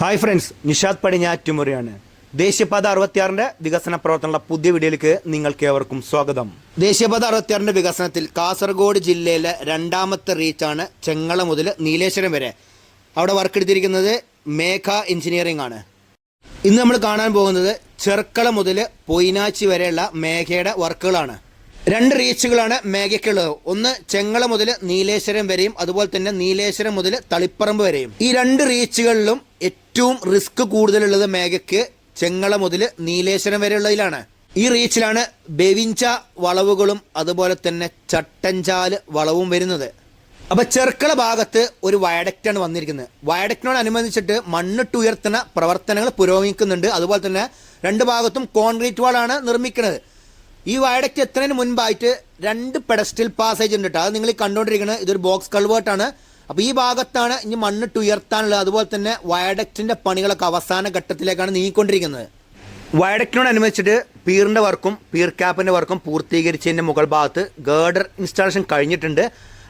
Hi friends Nishad പടിഞ്ഞാറ്റുമുറിയാണ്. ദേശീയപാത അറുപത്തിയാറിന്റെ വികസന പ്രവർത്തനമുള്ള പുതിയ വീഡിയോയിലേക്ക് നിങ്ങൾക്ക് ഏവർക്കും സ്വാഗതം. ദേശീയപാത അറുപത്തിയാറിന്റെ വികസനത്തിൽ കാസർഗോഡ് ജില്ലയിലെ രണ്ടാമത്തെ റീച്ചാണ് ചെങ്ങള മുതൽ നീലേശ്വരം വരെ. അവിടെ വർക്ക് എടുത്തിരിക്കുന്നത് മേഘ എഞ്ചിനീയറിംഗ് ആണ്. ഇന്ന് നമ്മൾ കാണാൻ പോകുന്നത് ചെർക്കള മുതൽ പൊയിനാച്ചി വരെയുള്ള മേഘയുടെ വർക്കുകളാണ്. രണ്ട് റീച്ചുകളാണ് മേഘയ്ക്കുള്ളത്. ഒന്ന് ചെങ്ങള മുതൽ നീലേശ്വരം വരെയും അതുപോലെ തന്നെ നീലേശ്വരം മുതൽ തളിപ്പറമ്പ് വരെയും. ഈ രണ്ട് റീച്ചുകളിലും ഏറ്റവും റിസ്ക് കൂടുതലുള്ളത് മേഘയ്ക്ക് ചെങ്ങള മുതൽ നീലേശ്വരം വരെയുള്ളതിലാണ്. ഈ റീച്ചിലാണ് ബെവിഞ്ച വളവുകളും അതുപോലെ തന്നെ ചട്ടഞ്ചാൽ വളവും വരുന്നത്. അപ്പൊ ചെർക്കള ഭാഗത്ത് ഒരു വയഡക്റ്റാണ് വന്നിരിക്കുന്നത്. വയഡക്റ്റിനോടനുബന്ധിച്ചിട്ട് മണ്ണിട്ടുയർത്തുന്ന പ്രവർത്തനങ്ങൾ പുരോഗമിക്കുന്നുണ്ട്. അതുപോലെ തന്നെ രണ്ട് ഭാഗത്തും കോൺക്രീറ്റ് വാളാണ് നിർമ്മിക്കുന്നത്. ഈ വയഡക്റ്റ് എത്തുന്നതിന് മുൻപായിട്ട് രണ്ട് പെഡസ്റ്റിൽ പാസേജ് ഉണ്ട് കേട്ടോ അത് നിങ്ങൾ കണ്ടുകൊണ്ടിരിക്കുന്നത് ഇതൊരു ബോക്സ് കൾവേർട്ടാണ് അപ്പോൾ ഈ ഭാഗത്താണ് ഇനി മണ്ണിട്ട് ഉയർത്താനുള്ളത് അതുപോലെ തന്നെ വയഡക്റ്റിന്റെ പണികളൊക്കെ അവസാന ഘട്ടത്തിലേക്കാണ് നീങ്ങിക്കൊണ്ടിരിക്കുന്നത്. വയഡക്റ്റിനോടനുബന്ധിച്ചിട്ട് പീറിന്റെ വർക്കും പീർ ക്യാപ്പിന്റെ വർക്കും പൂർത്തീകരിച്ചതിന്റെ മുകൾ ഭാഗത്ത് ഗേർഡർ ഇൻസ്റ്റാളേഷൻ കഴിഞ്ഞിട്ടുണ്ട്.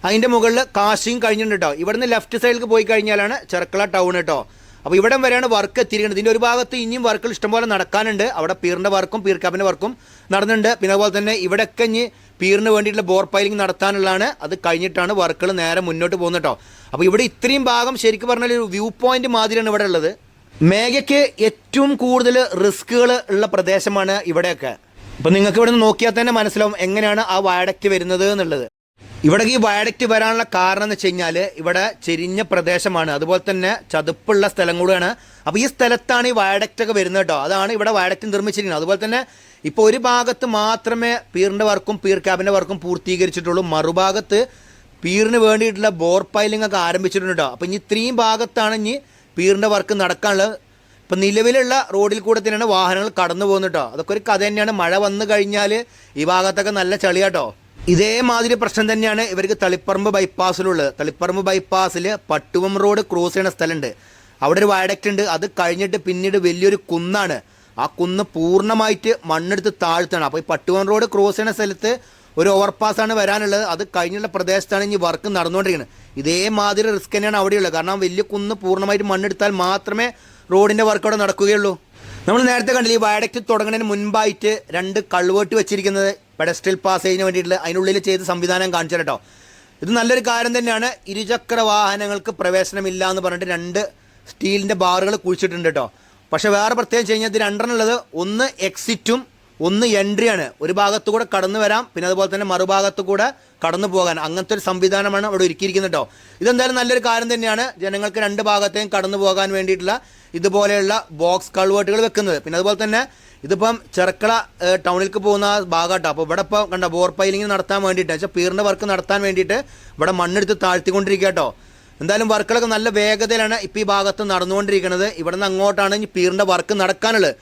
അതിന്റെ മുകളിൽ കാശിയും കഴിഞ്ഞിട്ടുണ്ട് കേട്ടോ ഇവിടുന്ന് ലെഫ്റ്റ് സൈഡിലേക്ക് പോയി കഴിഞ്ഞാലാണ് ചെറുക്കള ടൗൺ കേട്ടോ അപ്പോൾ ഇവിടം വരെയാണ് വർക്ക് എത്തിയിരിക്കുന്നത്. ഇതിന്റെ ഒരു ഭാഗത്ത് ഇനിയും വർക്കുകൾ ഇഷ്ടംപോലെ നടക്കാനുണ്ട്. അവിടെ പീറിന്റെ വർക്കും പീർ ക്യാപ്പിന്റെ വർക്കും നടന്നുണ്ട് പിന്നെ അതുപോലെ തന്നെ ഇവിടെയൊക്കെ ഇനി പീറിന് വേണ്ടിയിട്ടുള്ള ബോർ പൈലിംഗ് നടത്താനുള്ളതാണ്. അത് കഴിഞ്ഞിട്ടാണ് വർക്കുകൾ നേരെ മുന്നോട്ട് പോകുന്നത് കേട്ടോ. അപ്പോൾ ഇവിടെ ഇത്രയും ഭാഗം ശരിക്കും പറഞ്ഞാൽ ഒരു വ്യൂ പോയിന്റ് മാതിരിയാണ് ഇവിടെ ഉള്ളത്. മേഘയ്ക്ക് ഏറ്റവും കൂടുതൽ റിസ്കുകൾ ഉള്ള പ്രദേശമാണ് ഇവിടെയൊക്കെ. അപ്പോൾ നിങ്ങൾക്ക് ഇവിടെ നിന്ന് നോക്കിയാൽ തന്നെ മനസ്സിലാവും എങ്ങനെയാണ് ആ വയഡക്റ്റ് വരുന്നത് എന്നുള്ളത്. ഇവിടെ ഈ വയഡക്റ്റ് വരാനുള്ള കാരണം എന്ന് വെച്ച് കഴിഞ്ഞാൽ ഇവിടെ ചെരിഞ്ഞ പ്രദേശമാണ്. അതുപോലെ തന്നെ ചതുപ്പുള്ള സ്ഥലം കൂടെയാണ്. അപ്പോൾ ഈ സ്ഥലത്താണ് ഈ വയഡക്റ്റ് ഒക്കെ വരുന്നത് കേട്ടോ. അതാണ് ഇവിടെ വയഡക്റ്റ് നിർമ്മിച്ചിരിക്കുന്നത്. അതുപോലെ തന്നെ ഇപ്പോൾ ഒരു ഭാഗത്ത് മാത്രമേ പീറിന്റെ വർക്കും പീർ ക്യാബിന്റെ വർക്കും പൂർത്തീകരിച്ചിട്ടുള്ളൂ. മറുഭാഗത്ത് പീറിന് വേണ്ടിയിട്ടുള്ള ബോർ പൈലിംഗ് ഒക്കെ ആരംഭിച്ചിട്ടുണ്ട് കേട്ടോ അപ്പോൾ ഇനി ഇത്രയും ഭാഗത്താണ് ഇനി പീറിന്റെ വർക്ക് നടക്കാനുള്ളത്. ഇപ്പം നിലവിലുള്ള റോഡിൽ കൂടെ തന്നെയാണ് വാഹനങ്ങൾ കടന്നു പോകുന്നത് കേട്ടോ അതൊക്കെ ഒരു കഥ തന്നെയാണ്. മഴ വന്നു കഴിഞ്ഞാൽ ഈ ഭാഗത്തൊക്കെ നല്ല ചളിയാട്ടോ ഇതേമാതിരി പ്രശ്നം തന്നെയാണ് ഇവർക്ക് തളിപ്പറമ്പ് ബൈപ്പാസിലുള്ളത്. തളിപ്പറമ്പ് ബൈപ്പാസിൽ പട്ടുവം റോഡ് ക്രോസ് ചെയ്യുന്ന സ്ഥലമുണ്ട് അവിടെ ഒരു വയഡക്റ്റ് ഉണ്ട്. അത് കഴിഞ്ഞിട്ട് പിന്നീട് വലിയൊരു കുന്നാണ്. ആ കുന്ന് പൂർണമായിട്ട് മണ്ണെടുത്ത് താഴ്ത്താണ്. അപ്പോൾ ഈ പട്ടുവൻ റോഡ് ക്രോസ് ചെയ്യുന്ന സ്ഥലത്ത് ഒരു ഓവർപാസ് ആണ് വരാനുള്ളത്. അത് കഴിഞ്ഞുള്ള പ്രദേശത്താണ് ഇനി വർക്ക് നടന്നുകൊണ്ടിരിക്കുന്നത്. ഇതേമാതിരി റിസ്ക് തന്നെയാണ് അവിടെയുള്ളത്. കാരണം വലിയ കുന്ന് പൂർണമായിട്ട് മണ്ണെടുത്താൽ മാത്രമേ റോഡിന്റെ വർക്ക് അവിടെ നടക്കുകയുള്ളൂ. നമ്മൾ നേരത്തെ കണ്ടില്ല ഈ വയഡക്റ്റ് തുടങ്ങുന്നതിന് മുൻപായിട്ട് രണ്ട് കൾവേട്ട് വെച്ചിരിക്കുന്നത് പെഡസ്ട്രിയൽ പാസേജിന് വേണ്ടിയിട്ടുള്ള അതിനുള്ളിൽ ചെയ്ത് സംവിധാനം കാണിച്ചു കേട്ടോ. ഇത് നല്ലൊരു കാര്യം തന്നെയാണ്. ഇരുചക്ര വാഹനങ്ങൾക്ക് പ്രവേശനമില്ല എന്ന് പറഞ്ഞിട്ട് രണ്ട് സ്റ്റീലിന്റെ ബാറുകൾ കുഴിച്ചിട്ടുണ്ട് കേട്ടോ. പക്ഷേ വേറെ പ്രത്യേകം കഴിഞ്ഞാൽ ഇത് രണ്ടെണ്ണം ഉള്ളത് ഒന്ന് എക്സിറ്റും ഒന്ന് എൻട്രിയാണ് ഒരു ഭാഗത്തു കൂടെ കടന്നു വരാം പിന്നെ അതുപോലെ തന്നെ മറുഭാഗത്തു കൂടെ കടന്നു പോകാൻ. അങ്ങനത്തെ ഒരു സംവിധാനമാണ് അവിടെ ഒരുക്കിയിരിക്കുന്നത് കേട്ടോ ഇതെന്തായാലും നല്ലൊരു കാര്യം തന്നെയാണ് ജനങ്ങൾക്ക് രണ്ട് ഭാഗത്തേയും കടന്നു പോകാൻ വേണ്ടിയിട്ടുള്ള ഇതുപോലെയുള്ള ബോക്സ് കൾവേർട്ടുകൾ വെക്കുന്നത്. പിന്നെ അതുപോലെ തന്നെ ഇതിപ്പം ചെറുക്കള ടൗണിലേക്ക് പോകുന്ന ഭാഗമാട്ടോ അപ്പോൾ ഇവിടെ ഇപ്പോൾ കണ്ട ബോർ പൈലിംഗ് നടത്താൻ വേണ്ടിയിട്ട് വെച്ചാൽ പീറിന്റെ വർക്ക് നടത്താൻ വേണ്ടിയിട്ട് ഇവിടെ മണ്ണെടുത്ത് താഴ്ത്തിക്കൊണ്ടിരിക്കുക കേട്ടോ എന്തായാലും വർക്കുകളൊക്കെ നല്ല വേഗതയിലാണ് ഇപ്പോൾ ഈ ഭാഗത്ത് നടന്നുകൊണ്ടിരിക്കുന്നത് ഇവിടെ നിന്ന് അങ്ങോട്ടാണ് ഇനി പീറിന്റെ വർക്ക് നടക്കാനുള്ളത്.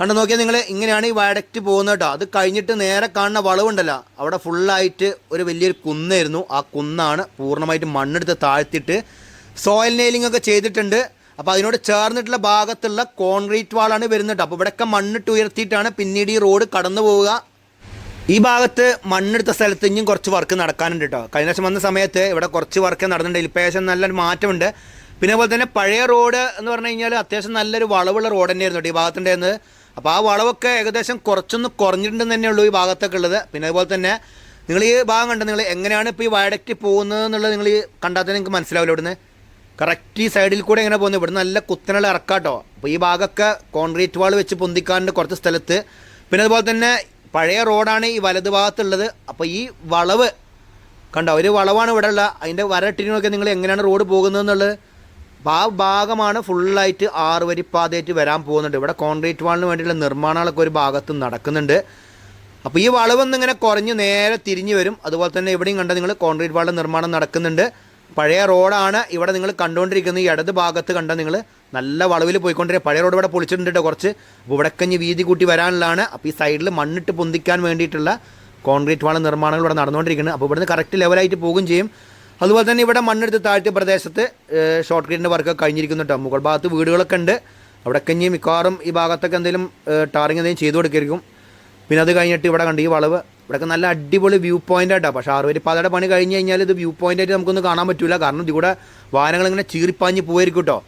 കണ്ടു നോക്കിയാൽ നിങ്ങൾ ഇങ്ങനെയാണ് ഈ വയഡക്റ്റ് പോകുന്നത് കേട്ടോ. അത് കഴിഞ്ഞിട്ട് നേരെ കാണുന്ന വളവുണ്ടല്ലോ. അവിടെ ഫുള്ളായിട്ട് ഒരു വലിയൊരു കുന്നായിരുന്നു. ആ കുന്നാണ് പൂർണമായിട്ട് മണ്ണെടുത്ത് താഴ്ത്തിയിട്ട് സോയിൽ നെയിലിംഗ് ഒക്കെ ചെയ്തിട്ടുണ്ട്. അപ്പോൾ അതിനോട് ചേർന്നിട്ടുള്ള ഭാഗത്തുള്ള കോൺക്രീറ്റ് വാളാണ് വരുന്നത് അപ്പോൾ ഇവിടെയൊക്കെ മണ്ണിട്ട് ഉയർത്തിയിട്ടാണ് പിന്നീട് ഈ റോഡ് കടന്നു പോവുക ഈ ഭാഗത്ത് മണ്ണെടുത്ത സ്ഥലത്ത് ഇനിയും കുറച്ച് വർക്ക് നടക്കാനുണ്ട് കേട്ടോ കഴിഞ്ഞ ദിവസം വന്ന സമയത്ത് ഇവിടെ കുറച്ച് വർക്ക് നടന്നിട്ടുണ്ട്. ഇപ്പം നല്ലൊരു മാറ്റമുണ്ട്. പിന്നെ അതുപോലെ തന്നെ പഴയ റോഡ് എന്ന് പറഞ്ഞു കഴിഞ്ഞാൽ അത്യാവശ്യം നല്ലൊരു വളവുള്ള റോഡ് തന്നെയായിരുന്നു ഈ ഭാഗത്തുണ്ടായിരുന്നത്. അപ്പോൾ ആ വളവൊക്കെ ഏകദേശം കുറച്ചൊന്ന് കുറഞ്ഞിട്ടുണ്ടെന്ന് തന്നെയുള്ളൂ ഈ ഭാഗത്തൊക്കെ ഉള്ളത്. പിന്നെ അതുപോലെ തന്നെ നിങ്ങൾ ഈ ഭാഗം കണ്ടത് നിങ്ങൾ എങ്ങനെയാണ് ഇപ്പോൾ ഈ വയഡക്റ്റ് പോകുന്നത് എന്നുള്ളത് നിങ്ങൾ കണ്ടാൽ തന്നെ നിങ്ങൾക്ക് മനസ്സിലാവില്ല ഇവിടുന്ന്? കറക്റ്റ് ഈ സൈഡിൽ കൂടെ എങ്ങനെ പോകുന്നത്? ഇവിടുന്ന് നല്ല കുത്തനുള്ള ഇറക്കാട്ടോ. അപ്പോൾ ഈ ഭാഗമൊക്കെ കോൺക്രീറ്റ് വാൾ വെച്ച് പൊന്തിക്കാണ്ട് കുറച്ച് സ്ഥലത്ത്. പിന്നെ അതുപോലെ തന്നെ പഴയ റോഡാണ് ഈ വലത് ഭാഗത്തുള്ളത്. അപ്പോൾ ഈ വളവ് കണ്ടോ ഒരു വളവാണ് ഇവിടെ ഉള്ള അതിന്റെ വരട്ടിനൊക്കെ നിങ്ങൾ എങ്ങനെയാണ് റോഡ് പോകുന്നത് എന്നുള്ളത് അപ്പോൾ ആ ഭാഗമാണ് ഫുള്ളായിട്ട് ആറ് വരി പാതയായിട്ട് വരാൻ പോകുന്നുണ്ട്. ഇവിടെ കോൺക്രീറ്റ് വാളിന് വേണ്ടിയുള്ള നിർമ്മാണങ്ങളൊക്കെ ഒരു ഭാഗത്ത് നടക്കുന്നുണ്ട്. അപ്പോൾ ഈ വളവൊന്നും ഇങ്ങനെ കുറഞ്ഞ് നേരെ തിരിഞ്ഞു വരും. അതുപോലെ തന്നെ ഇവിടെയും കണ്ട നിങ്ങൾ കോൺക്രീറ്റ് വാളിന്റെ നിർമ്മാണം നടക്കുന്നുണ്ട്. പഴയ റോഡാണ് ഇവിടെ നിങ്ങൾ കണ്ടുകൊണ്ടിരിക്കുന്നത്. ഈ ഇടത് ഭാഗത്ത് കണ്ട നിങ്ങൾ നല്ല വളവിൽ പോയിക്കൊണ്ടിരിക്കുക. പഴയ റോഡ് ഇവിടെ പൊളിച്ചിട്ടുണ്ട് കുറച്ച് അപ്പോൾ വീതി കൂട്ടി വരാനുള്ളതാണ്. അപ്പോൾ ഈ സൈഡിൽ മണ്ണിട്ട് പൊന്തിക്കാൻ വേണ്ടിയിട്ടുള്ള കോൺക്രീറ്റ് വാള നിർമ്മാണങ്ങൾ ഇവിടെ നടന്നുകൊണ്ടിരിക്കുന്നത് അപ്പോൾ ഇവിടുന്ന് കറക്റ്റ് ലെവലായിട്ട് പോകുകയും ചെയ്യും. അതുപോലെ തന്നെ ഇവിടെ മണ്ണെടുത്ത് താഴ്ത്തിയ പ്രദേശത്ത് ഷോർട്ട് ഗ്രീഡിന്റെ വർക്കൊക്കെ കഴിഞ്ഞിരിക്കുന്നു കേട്ടോ മുകൾ ഭാഗത്ത് വീടുകളൊക്കെ ഉണ്ട്. അവിടെ കഞ്ഞി മിക്കവാറും ഈ ഭാഗത്തൊക്കെ എന്തെങ്കിലും ടാറിങ് എന്തെങ്കിലും ചെയ്തു കൊടുക്കായിരിക്കും. പിന്നെ അത് കഴിഞ്ഞിട്ട് ഇവിടെ കണ്ട് ഈ വളവ് ഇവിടെയൊക്കെ നല്ല അടിപൊളി വ്യൂ പോയിന്റ് ആയിട്ടാണ് പക്ഷേ ആറുവരി പാതയുടെ പണി കഴിഞ്ഞ് കഴിഞ്ഞാൽ ഇത് വ്യൂ പോയിന്റ് ആയിട്ട് നമുക്കൊന്നും കാണാൻ പറ്റില്ല കാരണം ഇതിവിടെ വാഹനങ്ങൾ ഇങ്ങനെ ചീറിപ്പാഞ്ഞ് പോയിരിക്കും കേട്ടോ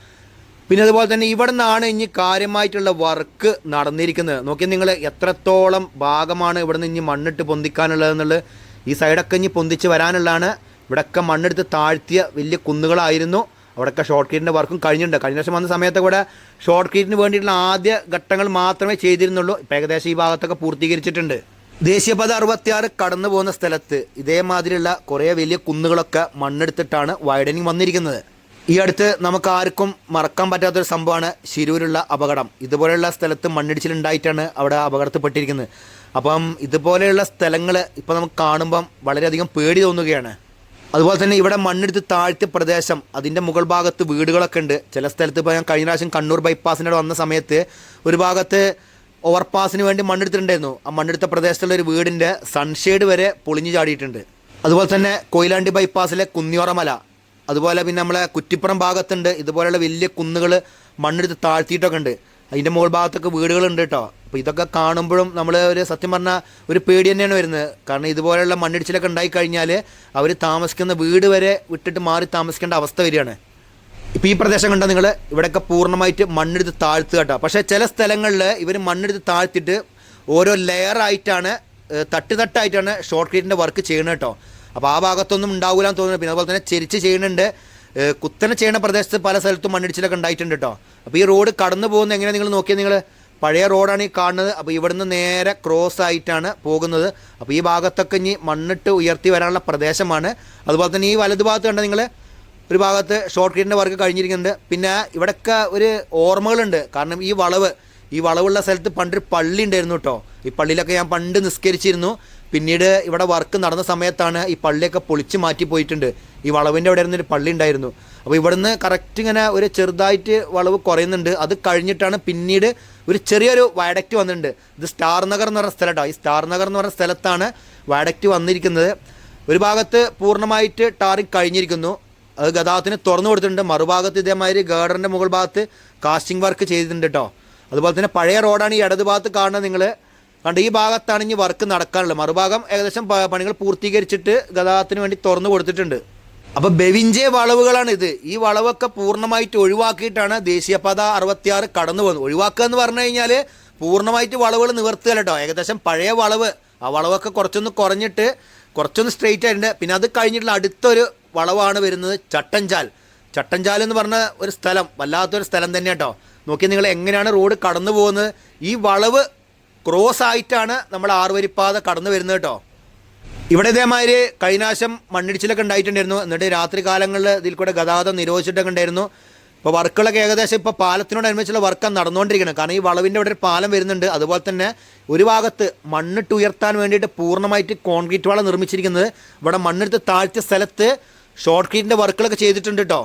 പിന്നെ അതുപോലെ തന്നെ ഇവിടെ നിന്നാണ് ഇനി കാര്യമായിട്ടുള്ള വർക്ക് നടന്നിരിക്കുന്നത്. നോക്കി നിങ്ങൾ എത്രത്തോളം ഭാഗമാണ് ഇവിടെ നിന്ന് ഇനി മണ്ണിട്ട് പൊന്തിക്കാനുള്ളതെന്നുള്ളത് ഈ സൈഡൊക്കെ ഇനി പൊന്തിച്ച് വരാനുള്ളതാണ്. ഇവിടെയൊക്കെ മണ്ണെടുത്ത് താഴ്ത്തിയ വലിയ കുന്നുകളായിരുന്നു. അവിടെയൊക്കെ ഷോർട്ട് കീറ്റിന്റെ വർക്കും കഴിഞ്ഞിട്ടുണ്ട്. കഴിഞ്ഞ വർഷം വന്ന സമയത്ത് ഇവിടെ ഷോർട്ട് കീറ്റിന് വേണ്ടിയിട്ടുള്ള ആദ്യ ഘട്ടങ്ങൾ മാത്രമേ ചെയ്തിരുന്നുള്ളൂ. ഇപ്പം ഏകദേശം ഈ ഭാഗത്തൊക്കെ പൂർത്തീകരിച്ചിട്ടുണ്ട്. ദേശീയപാത അറുപത്തിയാറ് കടന്നു പോകുന്ന സ്ഥലത്ത് ഇതേമാതിരിയുള്ള കുറേ വലിയ കുന്നുകളൊക്കെ മണ്ണെടുത്തിട്ടാണ് വൈഡനിങ് വന്നിരിക്കുന്നത്. ഈ അടുത്ത് നമുക്ക് ആർക്കും മറക്കാൻ പറ്റാത്തൊരു സംഭവമാണ് ശിരൂരുള്ള അപകടം. ഇതുപോലെയുള്ള സ്ഥലത്ത് മണ്ണിടിച്ചിലുണ്ടായിട്ടാണ് അവിടെ അപകടത്തിൽപ്പെട്ടിരിക്കുന്നത്. അപ്പം ഇതുപോലെയുള്ള സ്ഥലങ്ങൾ ഇപ്പോൾ നമുക്ക് കാണുമ്പം വളരെയധികം പേടി തോന്നുകയാണ്. അതുപോലെ തന്നെ ഇവിടെ മണ്ണെടുത്ത് താഴ്ത്തിയ പ്രദേശം അതിന്റെ മുകൾ ഭാഗത്ത് വീടുകളൊക്കെ ഉണ്ട്. ചില സ്ഥലത്ത് ഇപ്പോൾ ഞാൻ കഴിഞ്ഞ പ്രാവശ്യം കണ്ണൂർ ബൈപ്പാസിന്റെ വന്ന സമയത്ത് ഒരു ഭാഗത്ത് ഓവർപാസിന് വേണ്ടി മണ്ണെടുത്തിട്ടുണ്ടായിരുന്നു. ആ മണ്ണെടുത്ത പ്രദേശത്തുള്ള ഒരു വീടിന്റെ സൺഷെയ്ഡ് വരെ പൊളിഞ്ഞു ചാടിയിട്ടുണ്ട്. അതുപോലെ തന്നെ കൊയിലാണ്ടി ബൈപ്പാസിലെ കുന്നിയോറ മല അതുപോലെ പിന്നെ നമ്മളെ കുറ്റിപ്പുറം ഭാഗത്തുണ്ട്. ഇതുപോലെയുള്ള വലിയ കുന്നുകൾ മണ്ണെടുത്ത് താഴ്ത്തിയിട്ടൊക്കെ ഉണ്ട് അതിന്റെ മുകൾ ഭാഗത്തൊക്കെ വീടുകളുണ്ട് കേട്ടോ അപ്പോൾ ഇതൊക്കെ കാണുമ്പോഴും നമ്മൾ ഒരു സത്യം പറഞ്ഞാൽ ഒരു പേടി തന്നെയാണ് വരുന്നത്. കാരണം ഇതുപോലെയുള്ള മണ്ണിടിച്ചിലൊക്കെ ഉണ്ടായി കഴിഞ്ഞാൽ അവർ താമസിക്കുന്ന വീട് വരെ വിട്ടിട്ട് മാറി താമസിക്കേണ്ട അവസ്ഥ വരികയാണ്. ഇപ്പോൾ ഈ പ്രദേശം കണ്ടാൽ നിങ്ങൾ ഇവിടെയൊക്കെ പൂർണമായിട്ട് മണ്ണെടുത്ത് താഴ്ത്തുക കേട്ടോ പക്ഷേ ചില സ്ഥലങ്ങളിൽ ഇവർ മണ്ണെടുത്ത് താഴ്ത്തിയിട്ട് ഓരോ ലെയറായിട്ടാണ് തട്ട് തട്ടായിട്ടാണ് ഷോർട്ട് ക്രീറ്റിന്റെ വർക്ക് ചെയ്യുന്നത് കേട്ടോ അപ്പോൾ ആ ഭാഗത്തൊന്നും ഉണ്ടാവില്ല എന്ന് തോന്നുന്നു. പിന്നെ അതുപോലെ തന്നെ ചെരിച്ച് ചെയ്യുന്നുണ്ട്. കുത്തനെ ചെയ്യുന്ന പ്രദേശത്ത് പല സ്ഥലത്തും മണ്ണിടിച്ചിലൊക്കെ ഉണ്ടായിട്ടുണ്ട് കേട്ടോ അപ്പോൾ ഈ റോഡ് കടന്നു പോകുന്നത് എങ്ങനെ നിങ്ങൾ നോക്കിയാൽ നിങ്ങൾ പഴയ റോഡാണ് ഈ കാണുന്നത്. അപ്പോൾ ഇവിടുന്ന് നേരെ ക്രോസ് ആയിട്ടാണ് പോകുന്നത്. അപ്പോൾ ഈ ഭാഗത്തൊക്കെ ഇനി മണ്ണിട്ട് ഉയർത്തി വരാനുള്ള പ്രദേശമാണ്. അതുപോലെ തന്നെ ഈ വലതു ഭാഗത്ത് കണ്ട നിങ്ങൾ ഒരു ഭാഗത്ത് ഷോർട്ട് കീറ്റിന്റെ വർക്ക് കഴിഞ്ഞിരിക്കുന്നുണ്ട്. പിന്നെ ഇവിടെയൊക്കെ ഒരു ഓർമ്മകളുണ്ട്. കാരണം ഈ വളവ് ഈ വളവുള്ള സ്ഥലത്ത് പണ്ടൊരു പള്ളി ഉണ്ടായിരുന്നു കേട്ടോ ഈ പള്ളിയിലൊക്കെ ഞാൻ പണ്ട് നിസ്കരിച്ചിരുന്നു. പിന്നീട് ഇവിടെ വർക്ക് നടന്ന സമയത്താണ് ഈ പള്ളിയൊക്കെ പൊളിച്ച് മാറ്റി പോയിട്ടുണ്ട്. ഈ വളവിന്റെ അവിടെ ഇരുന്നൊരു പള്ളി ഉണ്ടായിരുന്നു. അപ്പോൾ ഇവിടുന്ന് കറക്റ്റ് ഇങ്ങനെ ഒരു ചെറുതായിട്ട് വളവ് കുറയുന്നുണ്ട്. അത് കഴിഞ്ഞിട്ടാണ് പിന്നീട് ഒരു ചെറിയൊരു വയഡക്റ്റ് വന്നിട്ടുണ്ട്. ഇത് സ്റ്റാർ നഗർ എന്ന് പറഞ്ഞ സ്ഥലമാണ് ഈ സ്റ്റാർ നഗർ എന്ന് പറഞ്ഞ സ്ഥലത്താണ് വയഡക്റ്റ് വന്നിരിക്കുന്നത്. ഒരു ഭാഗത്ത് പൂർണമായിട്ട് ടാറിങ് കഴിഞ്ഞിരിക്കുന്നു. അത് ഗതാഗതത്തിന് തുറന്നു കൊടുത്തിട്ടുണ്ട്. മറുഭാഗത്ത് ഇതേമാതിരി ഗേഡറിന്റെ മുകൾ ഭാഗത്ത് കാസ്റ്റിംഗ് വർക്ക് ചെയ്തിട്ടുണ്ട് കേട്ടോ അതുപോലെ തന്നെ പഴയ റോഡാണ് ഈ ഇടത് ഭാഗത്ത് കാണുന്നത് നിങ്ങൾ കണ്ട് ഈ ഭാഗത്താണ് ഇനി വർക്ക് നടക്കാനുള്ളത്. മറുഭാഗം ഏകദേശം പണികൾ പൂർത്തീകരിച്ചിട്ട് ഗതാഗതത്തിന് വേണ്ടി തുറന്നു കൊടുത്തിട്ടുണ്ട്. അപ്പോൾ ബെവിഞ്ചേ വളവുകളാണ് ഇത്. ഈ വളവൊക്കെ പൂർണമായിട്ട് ഒഴിവാക്കിയിട്ടാണ് ദേശീയപാത അറുപത്തിയാറ് കടന്നു പോകുന്നത്. ഒഴിവാക്കുക എന്ന് പറഞ്ഞു കഴിഞ്ഞാൽ പൂർണമായിട്ട് വളവുകൾ നിവർത്തുക കേട്ടോ ഏകദേശം പഴയ വളവ്. ആ വളവൊക്കെ കുറച്ചൊന്ന് കുറഞ്ഞിട്ട് കുറച്ചൊന്ന് സ്ട്രെയിറ്റ് ആയിട്ടുണ്ട്. പിന്നെ അത് കഴിഞ്ഞിട്ടുള്ള അടുത്തൊരു വളവാണ് വരുന്നത് ചട്ടഞ്ചാൽ. ചട്ടഞ്ചാൽ എന്ന് പറഞ്ഞ ഒരു സ്ഥലം. വല്ലാത്തൊരു സ്ഥലം തന്നെ കേട്ടോ നോക്കി നിങ്ങൾ എങ്ങനെയാണ് റോഡ് കടന്നു പോകുന്നത്? ഈ വളവ് ക്രോസ് ആയിട്ടാണ് നമ്മൾ ആറുവരിപ്പാത കടന്നു വരുന്നത് കേട്ടോ. ഇവിടെ ഇതേമാതിരി കഴിഞ്ഞാശം മണ്ണിടിച്ചിലൊക്കെ ഉണ്ടായിട്ടുണ്ടായിരുന്നു. എന്നിട്ട് രാത്രി കാലങ്ങളിൽ ഇതിൽ കൂടെ ഗതാഗതം നിരോധിച്ചിട്ടൊക്കെ ഉണ്ടായിരുന്നു. ഇപ്പോൾ വർക്കുകളൊക്കെ ഏകദേശം ഇപ്പോൾ പാലത്തിനോടനുബന്ധിച്ചുള്ള വർക്കാണ് നടന്നുകൊണ്ടിരിക്കുന്നത്. കാരണം ഈ വളവിന്റെ അവിടെ ഒരു പാലം വരുന്നുണ്ട്. അതുപോലെ തന്നെ ഒരു ഭാഗത്ത് മണ്ണിട്ട് ഉയർത്താൻ വേണ്ടിയിട്ട് പൂർണമായിട്ട് കോൺക്രീറ്റ് വാള നിർമ്മിച്ചിരിക്കുന്നത്. ഇവിടെ മണ്ണെടുത്ത് താഴ്ത്തിയ സ്ഥലത്ത് ഷോർട്ട് ക്രീറ്റിന്റെ വർക്കുകളൊക്കെ ചെയ്തിട്ടുണ്ട് കേട്ടോ.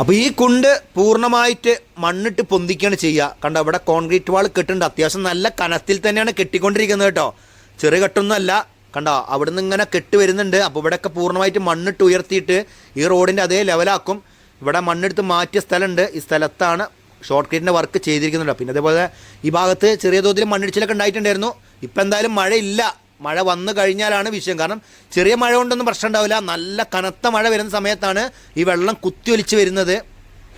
അപ്പോൾ ഈ കുണ്ട് പൂർണമായിട്ട് മണ്ണിട്ട് പൊന്തിക്കുകയാണ് ചെയ്യുക. കണ്ട അവിടെ കോൺക്രീറ്റ് വാൾ കെട്ടുന്നുണ്ട് അത്യാവശ്യം നല്ല കനത്തിൽ തന്നെയാണ് കെട്ടിക്കൊണ്ടിരിക്കുന്നത് കേട്ടോ. ചെറിയ കെട്ടൊന്നുമല്ല. കണ്ടോ അവിടുന്ന് ഇങ്ങനെ കെട്ട് വരുന്നുണ്ട്. അപ്പോൾ ഇവിടെയൊക്കെ പൂർണമായിട്ട് മണ്ണിട്ട് ഉയർത്തിയിട്ട് ഈ റോഡിന്റെ അതേ ലെവലാക്കും ഇവിടെ മണ്ണെടുത്ത് മാറ്റിയ സ്ഥലമുണ്ട്. ഈ സ്ഥലത്താണ് ഷോർട്ട് കട്ടിന്റെ വർക്ക് ചെയ്തിരിക്കുന്നുണ്ട് പിന്നെ അതേപോലെ ഈ ഭാഗത്ത് ചെറിയ തോതിൽ മണ്ണിടിച്ചിലൊക്കെ ഉണ്ടായിട്ടുണ്ടായിരുന്നു. ഇപ്പം എന്തായാലും മഴയില്ല. മഴ വന്നു കഴിഞ്ഞാലാണ് വിഷയം. കാരണം ചെറിയ മഴ കൊണ്ടൊന്നും പ്രശ്നം ഉണ്ടാവില്ല. നല്ല കനത്ത മഴ വരുന്ന സമയത്താണ് ഈ വെള്ളം കുത്തിയൊലിച്ച് വരുന്നത്.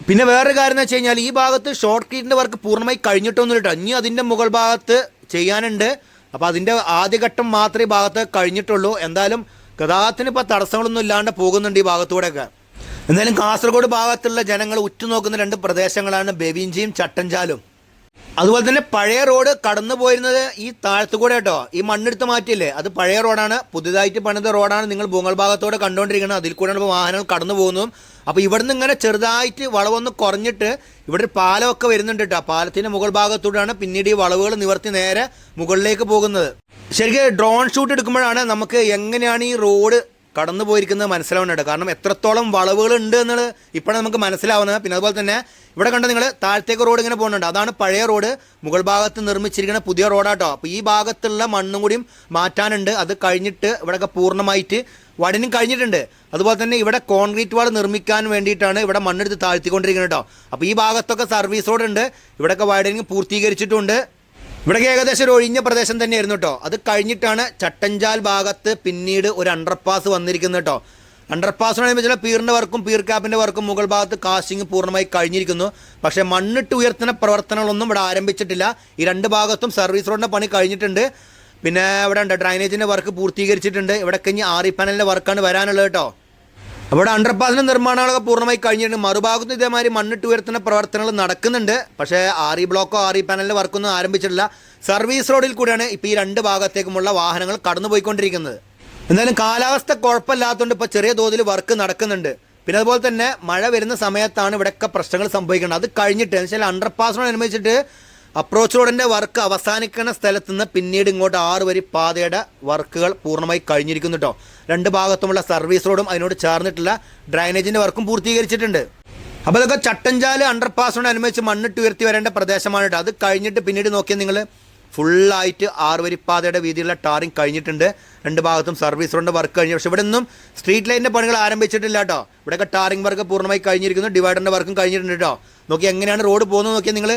പിന്നെ വേറൊരു കാര്യം എന്ന് വെച്ച് കഴിഞ്ഞാൽ ഈ ഭാഗത്ത് ഷോർട്ട് കീറ്റിന്റെ വർക്ക് പൂർണമായി കഴിഞ്ഞിട്ടൊന്നും കേട്ടോ. ഇനി അതിന്റെ മുകൾ ഭാഗത്ത് ചെയ്യാനുണ്ട്. അപ്പോൾ അതിന്റെ ആദ്യഘട്ടം മാത്രമേ ഈ ഭാഗത്ത് കഴിഞ്ഞിട്ടുള്ളൂ. എന്തായാലും ഗതാഗതത്തിന് ഇപ്പോൾ തടസ്സങ്ങളൊന്നും ഇല്ലാണ്ട് പോകുന്നുണ്ട് ഈ ഭാഗത്തൂടെയൊക്കെ. എന്തായാലും കാസർഗോഡ് ഭാഗത്തുള്ള ജനങ്ങൾ ഉറ്റുനോക്കുന്ന രണ്ട് പ്രദേശങ്ങളാണ് ബെവിഞ്ചിയും ചട്ടഞ്ചാലും. അതുപോലെ തന്നെ പഴയ റോഡ് കടന്നു പോയിരുന്നത് ഈ താഴത്തു കൂടെ കേട്ടോ. ഈ മണ്ണെടുത്ത് മാറ്റിയില്ലേ? അത് പഴയ റോഡാണ്. പുതുതായിട്ട് പണിത റോഡാണ്. നിങ്ങൾ ഭൂങ്ങൾ ഭാഗത്തോടെ കണ്ടുകൊണ്ടിരിക്കുന്നത് അതിൽ ഇപ്പോൾ വാഹനങ്ങൾ കടന്നു പോകുന്നതും അപ്പോൾ ഇവിടുന്ന് ഇങ്ങനെ ചെറുതായിട്ട് വളവൊന്ന് കുറഞ്ഞിട്ട് ഇവിടെ പാലമൊക്കെ വരുന്നുണ്ട് കേട്ടോ. പാലത്തിന്റെ മുകൾ ഭാഗത്തൂടെയാണ് പിന്നീട് ഈ വളവുകൾ നിവർത്തി നേരെ മുകളിലേക്ക് പോകുന്നത്. ശരിക്കും ഡ്രോൺ ഷൂട്ട് എടുക്കുമ്പോഴാണ് നമുക്ക് എങ്ങനെയാണ് ഈ റോഡ് കടന്നു പോയിരിക്കുന്നത് മനസ്സിലാവുന്നുണ്ട്. കാരണം എത്രത്തോളം വളവുകൾ ഉണ്ട് എന്നുള്ളത് ഇപ്പോഴാണ് നമുക്ക് മനസ്സിലാവുന്നത്. പിന്നെ അതുപോലെ തന്നെ ഇവിടെ കണ്ട നിങ്ങൾ താഴത്തേക്ക് റോഡ് ഇങ്ങനെ പോകുന്നുണ്ട്. അതാണ് പഴയ റോഡ്. മുകൾ ഭാഗത്ത് നിർമ്മിച്ചിരിക്കുന്ന പുതിയ റോഡാട്ടോ. അപ്പോൾ ഈ ഭാഗത്തുള്ള മണ്ണും കൂടിയും മാറ്റാനുണ്ട്. അത് കഴിഞ്ഞിട്ട് ഇവിടെയൊക്കെ പൂർണമായിട്ട് വടനും കഴിഞ്ഞിട്ടുണ്ട്. അതുപോലെ തന്നെ ഇവിടെ കോൺക്രീറ്റ് വാൾ നിർമ്മിക്കാൻ വേണ്ടിയിട്ടാണ് ഇവിടെ മണ്ണെടുത്ത് താഴ്ത്തിക്കൊണ്ടിരിക്കുന്നത് കേട്ടോ. അപ്പോൾ ഈ ഭാഗത്തൊക്കെ സർവീസ് റോഡ് ഉണ്ട് ഇവിടെയൊക്കെ വൈഡനിങ് പൂർത്തീകരിച്ചിട്ടുണ്ട്. ഇവിടെയൊക്കെ ഏകദേശം ഒരു ഒഴിഞ്ഞ പ്രദേശം തന്നെയായിരുന്നു കേട്ടോ. അത് കഴിഞ്ഞിട്ടാണ് ചട്ടഞ്ചാൽ ഭാഗത്ത് പിന്നീട് ഒരു അണ്ടർപാസ് വന്നിരിക്കുന്നത് കേട്ടോ. അണ്ടർപാസിനോടനുബന്ധിച്ചുള്ള പീറിന്റെ വർക്കും പീർ ക്യാപ്പിന്റെ വർക്കും മുകൾ ഭാഗത്ത് കാസ്റ്റിംഗ് പൂർണമായി കഴിഞ്ഞിരിക്കുന്നു. പക്ഷേ മണ്ണിട്ട് ഉയർത്തുന്ന പ്രവർത്തനങ്ങളൊന്നും ഇവിടെ ആരംഭിച്ചിട്ടില്ല. ഈ രണ്ട് ഭാഗത്തും സർവീസ് റോഡിന്റെ പണി കഴിഞ്ഞിട്ടുണ്ട്. പിന്നെ ഇവിടെ ഉണ്ട് ഡ്രൈനേജിന്റെ വർക്ക് പൂർത്തീകരിച്ചിട്ടുണ്ട്. ഇവിടെ കഴിഞ്ഞ് ആറി പാനലിന്റെ വർക്കാണ് വരാനുള്ളത് കേട്ടോ. അവിടെ അണ്ടർപാസിന്റെ നിർമ്മാണങ്ങളൊക്കെ പൂർണമായി കഴിഞ്ഞിട്ടുണ്ട്. മറുഭാഗത്ത് ഇതേമാതിരി മണ്ണിട്ട് ഉയർത്തുന്ന പ്രവർത്തനങ്ങൾ നടക്കുന്നുണ്ട്. പക്ഷേ ആറി ബ്ലോക്കോ ആറി ഇ പാനലിന്റെ വർക്കൊന്നും ആരംഭിച്ചിട്ടില്ല. സർവീസ് റോഡിൽ കൂടിയാണ് ഇപ്പോൾ ഈ രണ്ട് ഭാഗത്തേക്കുമുള്ള വാഹനങ്ങൾ കടന്നുപോയിക്കൊണ്ടിരിക്കുന്നത്. എന്തായാലും കാലാവസ്ഥ കുഴപ്പമില്ലാത്തതുകൊണ്ട് ഇപ്പോൾ ചെറിയ തോതിൽ വർക്ക് നടക്കുന്നുണ്ട്. പിന്നെ അതുപോലെ തന്നെ മഴ വരുന്ന സമയത്താണ് ഇവിടെയൊക്കെ പ്രശ്നങ്ങൾ സംഭവിക്കുന്നത്. അത് കഴിഞ്ഞിട്ട് എന്ന് വെച്ചാൽ അണ്ടർപാസിനോടനുബന്ധിച്ചിട്ട് അപ്രോച്ച് റോഡിന്റെ വർക്ക് അവസാനിക്കുന്ന സ്ഥലത്ത് നിന്ന് പിന്നീട് ഇങ്ങോട്ട് ആറ് വരി പാതയുടെ വർക്കുകൾ പൂർണമായി കഴിഞ്ഞിരിക്കുന്നു കേട്ടോ രണ്ട് ഭാഗത്തുമുള്ള സർവീസ് റോഡും അതിനോട് ചേർന്നിട്ടുള്ള ഡ്രൈനേജിന്റെ വർക്കും പൂർത്തീകരിച്ചിട്ടുണ്ട്. അപ്പോൾ ഇതൊക്കെ ചട്ടഞ്ചാൽ അണ്ടർപാസിനോട് അനുബന്ധിച്ച് മണ്ണിട്ട് ഉയർത്തി വരേണ്ട പ്രദേശമാണ് അത് കഴിഞ്ഞിട്ട് പിന്നീട് നോക്കിയാൽ നിങ്ങൾ ഫുള്ളായിട്ട് ആറ് വരി പാതയുടെ വീതിയുള്ള ടാറിങ് കഴിഞ്ഞിട്ടുണ്ട്. രണ്ട് ഭാഗത്തും സർവീസ് റോഡിന്റെ വർക്ക് കഴിഞ്ഞു. പക്ഷേ ഇവിടെ ഒന്നും സ്ട്രീറ്റ് ലൈനിന്റെ പണികൾ ആരംഭിച്ചിട്ടില്ല കേട്ടോ. ഇവിടെയൊക്കെ ടാറിങ് വർക്ക് പൂർണമായി കഴിഞ്ഞിരിക്കുന്നു. ഡിവൈഡറിന്റെ വർക്കും കഴിഞ്ഞിട്ടുണ്ട് കേട്ടോ. നോക്കി എങ്ങനെയാണ് റോഡ് പോകുന്നത് നോക്കിയാൽ നിങ്ങൾ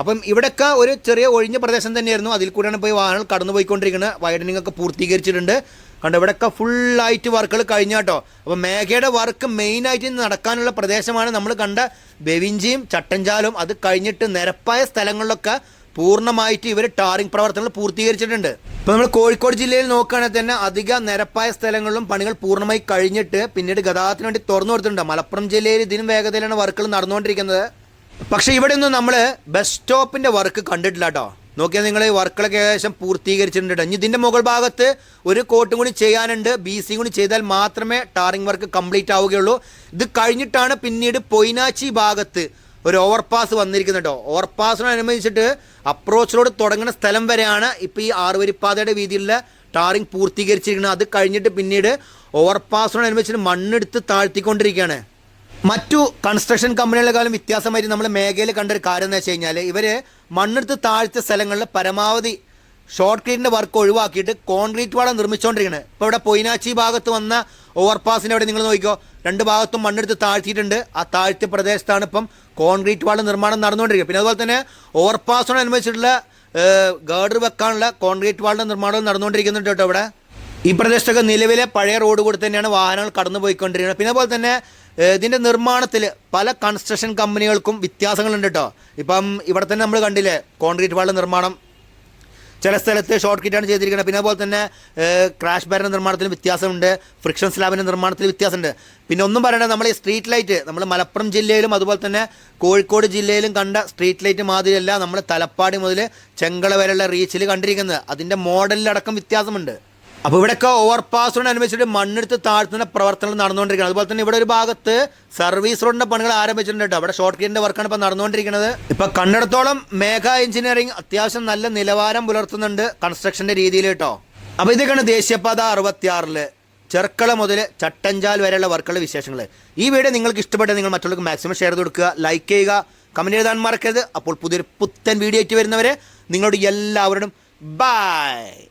അപ്പം ഇവിടെയൊക്കെ ഒരു ചെറിയ ഒഴിഞ്ഞ പ്രദേശം തന്നെയായിരുന്നു. അതിൽ കൂടെയാണ് പോയി വാഹനങ്ങൾ കടന്നു പോയിക്കൊണ്ടിരിക്കുന്നത് വൈഡനിങ് ഒക്കെ പൂർത്തീകരിച്ചിട്ടുണ്ട്. കണ്ടോ ഇവിടെയൊക്കെ ഫുള്ളായിട്ട് വർക്കുകൾ കഴിഞ്ഞ കേട്ടോ അപ്പോൾ മേഘയുടെ വർക്ക് മെയിനായിട്ട് നടക്കാനുള്ള പ്രദേശമാണ് നമ്മൾ കണ്ട ബെവിഞ്ചിയും ചട്ടഞ്ചാലും. അത് കഴിഞ്ഞിട്ട് നിരപ്പായ സ്ഥലങ്ങളിലൊക്കെ പൂർണമായിട്ട് ഇവർ ടാറിംഗ് പ്രവർത്തനങ്ങൾ പൂർത്തീകരിച്ചിട്ടുണ്ട്. ഇപ്പോൾ നമ്മൾ കോഴിക്കോട് ജില്ലയിൽ നോക്കുകയാണെങ്കിൽ തന്നെ അധിക നിരപ്പായ സ്ഥലങ്ങളിലും പണികൾ പൂർണമായി കഴിഞ്ഞിട്ട് പിന്നീട് ഗതാഗതത്തിന് വേണ്ടി തുറന്നു കൊടുത്തിട്ടുണ്ട്. മലപ്പുറം ജില്ലയിൽ ഇതിനും വേഗതയിലാണ് വർക്കുകൾ നടന്നുകൊണ്ടിരിക്കുന്നത്. പക്ഷേ ഇവിടെ ഒന്നും നമ്മൾ ബസ് സ്റ്റോപ്പിന്റെ വർക്ക് കണ്ടിട്ടില്ല കേട്ടോ നോക്കിയാൽ നിങ്ങൾ വർക്കുകളൊക്കെ ഏകദേശം പൂർത്തീകരിച്ചിട്ടുണ്ട്. ഇനി ഇതിന്റെ മുകൾ ഭാഗത്ത് ഒരു കോട്ടും കൂടി ചെയ്യാനുണ്ട്. ബി സി കൂടി ചെയ്താൽ മാത്രമേ ടാറിംഗ് വർക്ക് കംപ്ലീറ്റ് ആവുകയുള്ളൂ. ഇത് കഴിഞ്ഞിട്ടാണ് പിന്നീട് പൊയിനാച്ചി ഭാഗത്ത് ഒരു ഓവർപാസ് വന്നിരിക്കുന്നത് കേട്ടോ ഓവർപാസിനനുബന്ധിച്ചിട്ട് അപ്രോച്ച് റോഡ് തുടങ്ങുന്ന സ്ഥലം വരെയാണ് ഇപ്പോൾ ഈ ആറുവരിപ്പാതയുടെ വീതിയിലുള്ള ടാറിംഗ് പൂർത്തീകരിച്ചിരിക്കുന്നത്. അത് കഴിഞ്ഞിട്ട് പിന്നീട് ഓവർപാസിനോടനുബന്ധിച്ചിട്ട് മണ്ണെടുത്ത് താഴ്ത്തിക്കൊണ്ടിരിക്കുകയാണ്. മറ്റു കൺസ്ട്രക്ഷൻ കമ്പനികളെക്കാളും വ്യത്യാസമായിട്ട് നമ്മൾ മേഖലയിൽ കണ്ട ഒരു കാര്യം എന്ന് വെച്ച് കഴിഞ്ഞാൽ ഇവർ മണ്ണെടുത്ത് താഴ്ത്തിയ സ്ഥലങ്ങളിൽ പരമാവധി ഷോർട്ട് വർക്ക് ഒഴിവാക്കിയിട്ട് കോൺക്രീറ്റ് വാളം നിർമ്മിച്ചുകൊണ്ടിരിക്കുന്നത് ഇപ്പോൾ ഇവിടെ പൊയിനാച്ചി ഭാഗത്ത് വന്ന ഓവർപാസിന്റെ അവിടെ നിങ്ങൾ നോക്കിക്കോ രണ്ട് ഭാഗത്തും മണ്ണെടുത്ത് താഴ്ത്തിയിട്ടുണ്ട്. ആ താഴ്ത്തിയ പ്രദേശത്താണ് ഇപ്പം കോൺക്രീറ്റ് വാളം നിർമ്മാണം നടന്നുകൊണ്ടിരിക്കുന്നത്. പിന്നെ അതുപോലെ തന്നെ ഓവർപാസിനോടനുബന്ധിച്ചിട്ടുള്ള ഗാർഡർ വെക്കാനുള്ള കോൺക്രീറ്റ് വാളിന്റെ നിർമ്മാണവും നടന്നുകൊണ്ടിരിക്കുന്നുണ്ട് കേട്ടോ ഇവിടെ. ഈ പ്രദേശത്തൊക്കെ നിലവിലെ പഴയ റോഡ് കൂടി തന്നെയാണ് വാഹനങ്ങൾ കടന്നു പോയിക്കൊണ്ടിരിക്കുന്നത് പിന്നെ അതുപോലെ തന്നെ ഏഹ്, ഇതിന്റെ നിർമ്മാണത്തിൽ പല കൺസ്ട്രക്ഷൻ കമ്പനികൾക്കും വ്യത്യാസങ്ങളുണ്ട് കേട്ടോ ഇപ്പം ഇവിടെ തന്നെ നമ്മൾ കണ്ടില്ലേ കോൺക്രീറ്റ് വാളിന്റെ നിർമ്മാണം. ചില സ്ഥലത്ത് ഷോർട്ട് കിറ്റാണ് ചെയ്തിരിക്കുന്നത് പിന്നെ അതുപോലെ തന്നെ ക്രാഷ് ബാരിന്റെ നിർമ്മാണത്തിൽ വ്യത്യാസമുണ്ട്. ഫ്രിക്ഷൻ സ്ലാബിന്റെ നിർമ്മാണത്തിൽ വ്യത്യാസമുണ്ട്. പിന്നെ ഒന്നും പറയണ്ട നമ്മൾ ഈ സ്ട്രീറ്റ് ലൈറ്റ് നമ്മൾ മലപ്പുറം ജില്ലയിലും അതുപോലെ തന്നെ കോഴിക്കോട് ജില്ലയിലും കണ്ട സ്ട്രീറ്റ് ലൈറ്റ് മാതിരിയല്ല നമ്മൾ തലപ്പാടി മുതൽ ചെങ്കള വരെയുള്ള റീച്ചിൽ കണ്ടിരിക്കുന്നത്. അതിന്റെ മോഡലിലടക്കം വ്യത്യാസമുണ്ട്. അപ്പോൾ ഇവിടെയൊക്കെ ഓവർപാസിനോടനുബന്ധിച്ചിട്ട് മണ്ണെടുത്ത് താഴ്ത്തുന്ന പ്രവർത്തനങ്ങൾ നടന്നുകൊണ്ടിരിക്കുന്നത് അതുപോലെ തന്നെ ഇവിടെ ഒരു ഭാഗത്ത് സർവീസ് റോഡിന്റെ പണികൾ ആരംഭിച്ചിട്ടുണ്ട് അവിടെ ഷോർട്ട് കീറ്റിന്റെ വർക്കാണ് ഇപ്പോൾ നടന്നുകൊണ്ടിരിക്കുന്നത്. ഇപ്പൊ കണ്ടിടത്തോളം മേഘ എഞ്ചിനീയറിംഗ് അത്യാവശ്യം നല്ല നിലവാരം പുലർത്തുന്നുണ്ട് കൺസ്ട്രക്ഷന്റെ രീതിയിൽ കേട്ടോ. അപ്പോൾ ഇതൊക്കെയാണ് ദേശീയപാത അറുപത്തിയാറിൽ ചെർക്കള മുതൽ ചട്ടഞ്ചാൽ വരെയുള്ള വർക്കുകളുടെ വിശേഷങ്ങൾ ഈ വീഡിയോ നിങ്ങൾക്ക് ഇഷ്ടപ്പെട്ട നിങ്ങൾ മറ്റുള്ളവർക്ക് മാക്സിമം ഷെയർ ചെയ്ത് കൊടുക്കുക ലൈക്ക് ചെയ്യുക കമന്റ് എഴുതാൻ മറക്കരുത്. അപ്പോൾ പുതിയൊരു പുത്തൻ വീഡിയോ ആയിട്ട് വരുന്നവരെ നിങ്ങളോട് എല്ലാവരോടും ബൈ